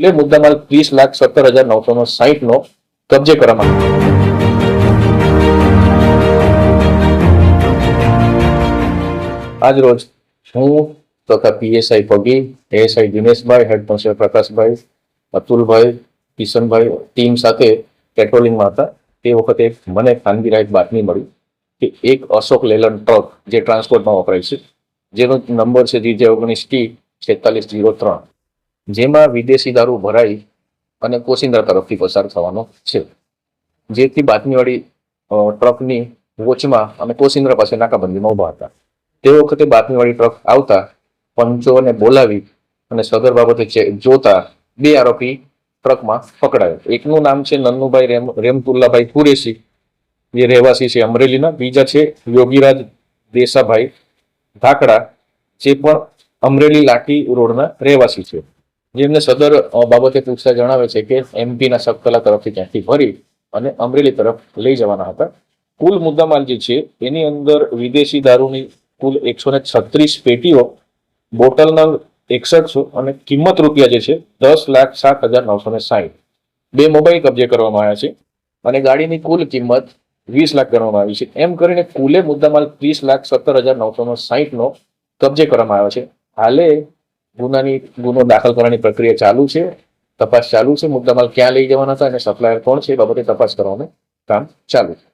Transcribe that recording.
એટલે મુદ્દામાલ ત્રીસ લાખ સત્તર હજાર નવસો નો સાહીઠ નો કબજે કરવામાં આવ્યો. આજ રોજ હું તથા PSI Pagi, ASI Dineshbhai, head constable Prakashbhai, Atulbhai, Kishanbhai team સાથે પેટ્રોલિંગમાં હતા તે વખતે મને ખાનગી રાહત બાતમી મળી કે એક અશોક લેલન ટ્રક જે ટ્રાન્સપોર્ટમાં વપરાય છે, જેનો નંબર છે જીજે ઓગણીસ ટી છેતાલીસ જીરો ત્રણ જેમાં વિદેશી દારૂ ભરાઈ અને કોસિંદ્રા તરફથી પસાર થવાનો છે. જેથી બાતમીવાળી ટ્રકની વોચમાં અમે કોશિંદ્રા પાસે નાકાબંધીમાં ઊભા હતા. તે વખતે બાતમીવાળી ટ્રક આવતા પંચોને બોલાવી અને સદર બાબતે જોતા બે આરોપી ટ્રકમાં પકડાયો. એકનું નામ છે નન્નુભાઈ રેમ, રેમતુલ્લાભાઈ કુરેશી. જે રહેવાસી છે અમરેલીના. બીજા છે યોગીરાજ દેસાભાઈ ધાકડા, જે પણ અમરેલી લાઠી રોડના રહેવાસી છે. જેમને સદર બાબતે પૂછતા જણાવે છે કે એમપીના સબકલા તરફથી ક્યાંથી ભરી અને અમરેલી તરફ લઈ જવાના હતા. કુલ મુદ્દામાલ જે છે, એની અંદર વિદેશી દારૂની કુલ એકસો ને છત્રીસ પેટીઓ બોટલ નંગ એકસઠસો અને કિંમત રૂપિયા જે છે, દસ લાખ સાત હજાર નવસો ને સાહીઠ. બે મોબાઈલ કબજે કરવામાં આવ્યા છે અને ગાડીની કુલ કિંમત વીસ લાખ ગણવામાં આવી છે. એમ કરીને કુલે મુદ્દામાલ ત્રીસ લાખ સત્તર હજાર નવસો નો સાહીઠ નો કબજે કરવામાં આવ્યો છે. હાલે ગુનાની, ગુનો દાખલ કરવાની પ્રક્રિયા ચાલુ છે, તપાસ ચાલુ છે, મુદ્દામાલ ક્યાં લઈ જવાના હતા અને સપ્લાયર કોણ છે એ બાબતે તપાસ કરવાનું કામ ચાલુ છે.